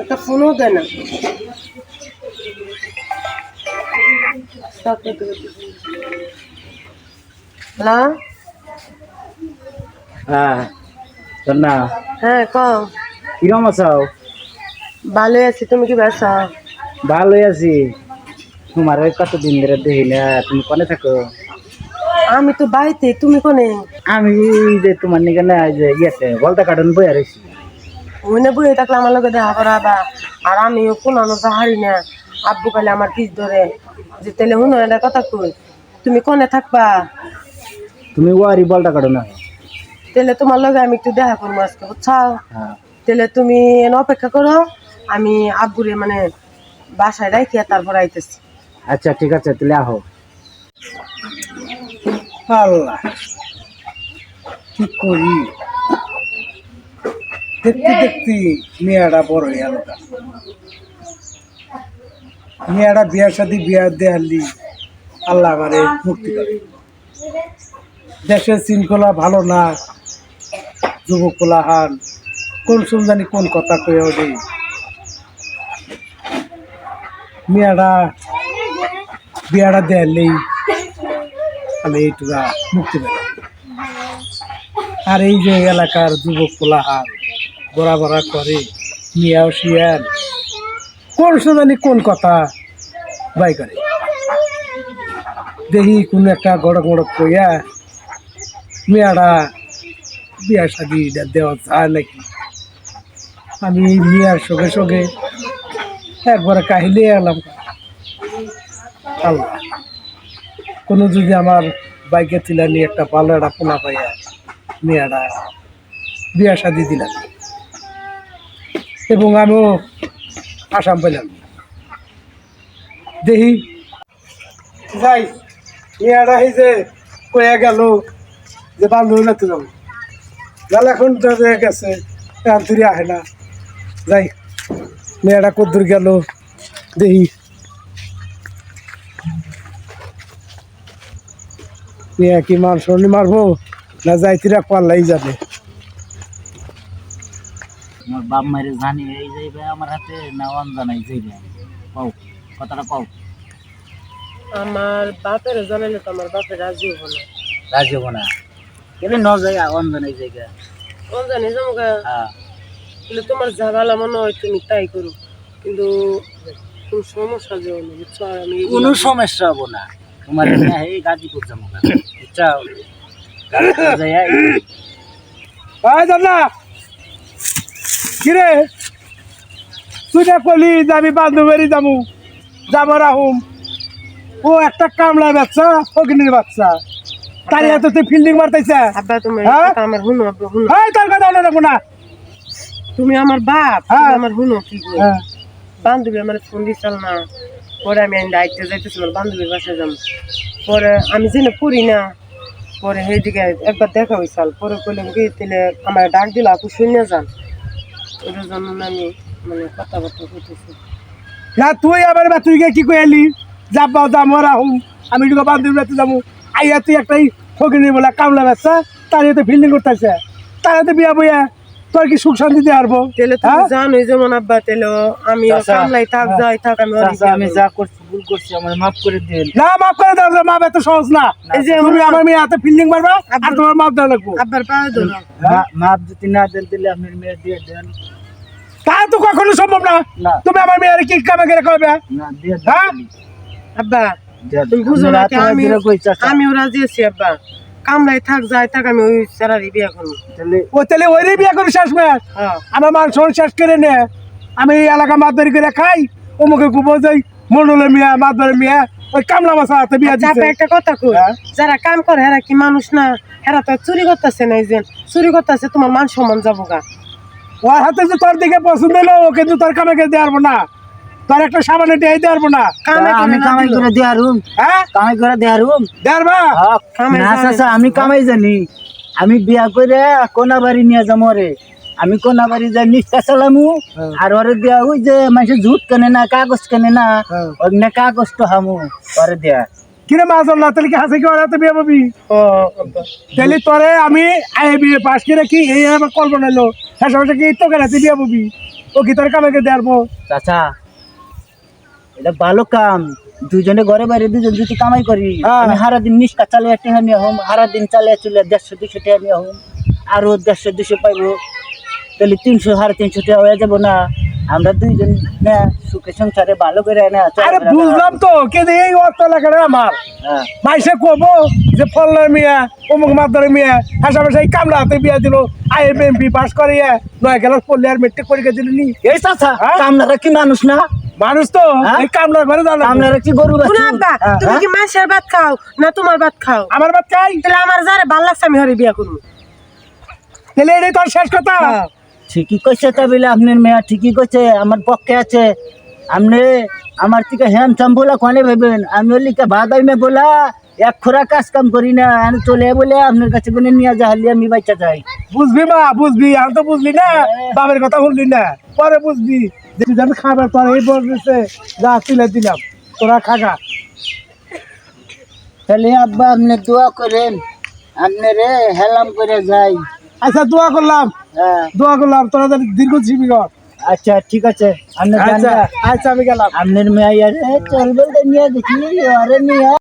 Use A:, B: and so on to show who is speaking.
A: একটা ফোনও দেয় না। হ্যালো
B: হ্যাঁ না
A: হ্যাঁ কম
B: কিরম আছো?
A: ভালো আছি তুমি কি ব্যস্ত?
B: ভালোই আছি। তোমার ওই কতদিন ধরে দেখি না তুমি কোনে থাকো?
A: আমি তো বাড়িতে তুমি কোনে?
B: আমি যে তোমার নিকে না যে ইয়েতে বলতা কাটন বই আর
A: ওইনে বইয়ে থাকলে আমার লোকে দেখা করা বা আর আমিও কোনো হারি না। আব্বু কালে আমার পিস ধরে। যে তাহলে শুনো এটা কথা কই? তুমি কোনে থাকবা?
B: তুমি ওয়ারি বলতা কাটো না।
A: তাহলে তোমার লগে আমি একটু দেখা করব আজকে বুঝছাও
B: হ্যাঁ।
A: তাহলে তুমি এনে অপেক্ষা করো আমি আব্বুরে মানে বাসায় রাখিয়া তারপর আইতেছি।
B: আচ্ছা ঠিক আছে তাহলে আহো।
C: আল্লাহ কি করি? দেখতে দেখতে মেয়েটা বড় হয়ে গেল মেয়েটা বিয়ার সাথে বিয়া দেয়ালি আল্লাহ আমারে মুক্তি করে। দেশের শৃঙ্খলা ভালো না যুবক কোলাহান কোন জানি কোন কথা কয়ে ওঠে। মেয়েটা বিয়াটা দেয়ালেই আমি এইটুকা মুক্তি পেলাম। আর এই যে এলাকার যুবক কোলাহাল বড়া করে, মিয়াও শিয়াল। কোন জানি কোন কথা বাই করে। দেখি কোন একটা গড়ক গড়ক কইয়া মেয়াটা বিয়া শাদি দেওয়া যায় নাকি। আমি মিয়ার সঙ্গে সঙ্গে একবারে কাহিলে এলাম আল্লাহ, কোনো যদি আমার বাইকে তুলে নিয়ে একটা ভালো একটা পোনা পাইয়া মেয়েটা বিয়া শাদি দিলাম। এবং আমিও আসাম পেলাম দেখি। যাই মেয়েটা এই যে কয়ে গেল যে বান্ধব নাতে যাব। গেল এখন তো গেছে তুই আহে না। যাই মেয়েরা কদ্দূর গেল, দেখি। মেয়ে কি শনি মারবো না যাই যাইতিরা পাল্লাই যাবে।
B: বাপ মায়ের জানি এই যাইবে আমার হাতে না অন জানাই যাইবে পাও কথাটা পাও
A: আমার বাপের জানাইলে তো আমার বাপের রাজি হব না।
B: রাজি হব না। কেলে ন যাই অন জানাই যাইগা
A: কোন জানি যাব গা
B: হ্যাঁ।
A: কিন্তু তোমার যা ভালো মনে হয় তুমি তাই করো। কিন্তু কোন সমস্যা বুঝছ? আমি
B: কোনো সমস্যা হব না। তোমার এই গাজীপুর যাব। গা।
C: আয় জানা কিরে? তুই না কলি যে আমি বান্ধবেরই যাব যাব রাহুম ও একটা কামলা বাচ্চা ফকিনির বাচ্চা। তার এত তুই ফিল্ডিং মারতেছে।
A: আব্বা তুমি
C: হ্যাঁ?
A: আমার হুনো আব্বা হুনো।
C: হাই তার কথা হলো না না।
A: তুমি আমার বাপ
C: হ্যাঁ।
A: আমার হুনো কি
C: হ্যাঁ।
A: বান্ধবী আমার ফোন দিছিল না। পরে আমি দায়িত্বে যাইতেছিলাম বান্ধবীর বাসায় যাব পরে আমি যেন পড়ি না পরে সেইদিকে একবার দেখা হয়েছিল পরে কইলাম কি তাহলে আমার ডাক দিল আপু শূন্য যান। ওটার জন্য আমি মানে কথাবার্তা করতেছি
C: না, তুই আবার বা, তুই কি কইলি যাব যাব রাহুম আমি একটু বান্ধব রাতে যাব। আইয়া তুই একটাই ফকিনির বলে, কামলা বাচ্চা, তার এতে ফিল্ডিং করতেছে। তার বিয়া বইয়া তোর কি সুখ শান্তি দিয়ে পারব
A: তাহলে তুমি
C: হ্যাঁ?
A: জানোই যেমন আব্বা তাহলে আমি কামলাই থাক
C: হ্যাঁ।
A: যাই থাক আমি
B: আমি। যা করছি ভুল করছি আমার মাফ করে দিন
C: না মাফ করে দাও মা এত সহজ না।
A: এই যে
C: তুমি
A: আমার-
C: মেয়ে হাতে ফিল্ডিং মারবা আর তোমার মাপ দেওয়া লাগবো।
A: আব্বার পায়ে ধরো।
B: মা- মাপ যদি না দেন দিলে মেয়ে দিয়ে দেন।
C: তা তো কখনো সম্ভব না। তুমি আমার মেয়ের কি কামে করে করবে
B: না
C: হ্যাঁ?
A: আব্বা তুমি বুঝো না আমি? আমিও রাজি আছি আব্বা। কামলাই থাক যাই থাক আমি ওই স্যারারি বিয়ে করব।
C: ও তাহলে ওই বিয়ে করে শেষ মেয়ে
A: হ্যাঁ।
C: আমার মাংস শেষ করে নে। আমি এই এলাকা মাতবাড়ি করে খাই অমুকে গুবো যাই মন্ডলের মিয়া মাতবাড়ি মিয়া ওই কামলা মাসা হাতে বিয়া
A: আচ্ছা,
C: দিচ্ছে
A: একটা কথা কই?
C: হ্যাঁ?
A: যারা কাম করে হেরা কি মানুষ না? হেরা তো চুরি করতেছে না এই যে চুরি করতেছে তোমার মান সম্মান যাব গা।
C: ওর হাতে যে তোর দিকে পছন্দ হলো ও কিন্তু তোর কামে দেওয়ার না। তোর একটা সাবানে দিয়ে দেওয়ার না।
B: আমি কামাই। করে দেয়া রুম।
C: হ্যাঁ?
B: কামাই করে দেয়া রুম।
C: দেওয়ার বা?
B: না চাচা আমি কামাই জানি। আমি বিয়া করে কোনা বাড়ি নিয়ে যাব রে আমি কোনা বাড়ি যাই নিষ্ঠা চালামু।
C: হ্যাঁ।
B: আর ওরে দেয়া ওই যে মানুষের ঝুট কেনে না কাগজ কেনে না। ওখানে কাগজ তো হামু ওরে দেয়া।
C: কিরে মাছ না তাহলে কি হাসে কি ওর হাতে বিয়ে পাবি। তাহলে তোরে আমি আই বিয়ে পাস করে কি এই আমার কল্পনা এলো হ্যাঁ কি তোকে হাতে বিয়ে পাবি? ও কি তোর কামাকে দেয়ারবো
B: চাচা এটা ভালো কাম। দুজনে ঘরে বাইরে দুজন যদি কামাই করি
C: হ্যাঁ।
B: আমি হারা দিন নিষ্কা চালিয়ে টেহা নিয়ে হম হারা দিন চালিয়ে চলে দেড়শো দুশো টাকা নিয়ে হম আরও দেড়শো দুশো পাইবো। তাহলে তিনশো সাড়ে তিনশো টাকা হয়ে যাব না। আমরা দুইজন না সুখে সংসারে ভালো করে না
C: আরে বুঝলাম তো কিন্তু এই অর্থ লাগাটা আমার।
B: হ্যাঁ।
C: মাইসে কবো যে ফল্লার মিয়া অমুক মাদার মিয়া হাসাবে এই কামলা হাতে বিয়া দিল আইএমএমপি পাস করিয়া নয় গেল পড়লে আর মেট্রিক পরীক্ষা দিল নি
B: এই চাচা
C: হ্যাঁ?
B: কি মানুষ না?
C: মানুষ তো
B: হ্যাঁ?
C: এই কামলা ঘরে জানা
B: কামনারা কি গরু
A: শুনো আব্বা
B: হ্যাঁ,
A: তুমি কি মাছের ভাত খাও না তোমার ভাত খাও?
C: আমার ভাত খাই
A: তাহলে আমার যারে ভালো লাগছে আমি হরে বিয়া করব।
C: তাহলে এটাই তোর শেষ কথা।
B: ঠিকই কইছে তা বলে আপনার মেয়া ঠিকই কইছে আমার পক্ষে আছে। আপনি আমার থেকে চাম বলা কনে ভেবেন? আমি ওর লিখে ভাত আইমে বলা এক খোরা কাজ কাম করি না আমি চলে বলে আপনার কাছে কোনে নিয়ে যা হালি আমি বাচ্চা চাই
C: বুঝবি মা বুঝবি আমি তো বুঝলি না বাবার কথা বললি না। পরে বুঝবি যে তুই আমি খাবার তোর এই বলছে যা তুলে দিলাম তোরা খাগা।
B: তাহলে আব্বা আপনি দোয়া করেন আপনি রে হেলাম করে যাই।
C: আচ্ছা দোয়া করলাম।
B: হ্যাঁ।
C: দোয়া করলাম তোরা যেন দীর্ঘ জীবী
B: আচ্ছা ঠিক আছে। আপনি
C: আচ্ছা আচ্ছা আমি গেলাম।
B: আপনার মেয়ে চলবে নিয়ে দেখি আরে নিয়ে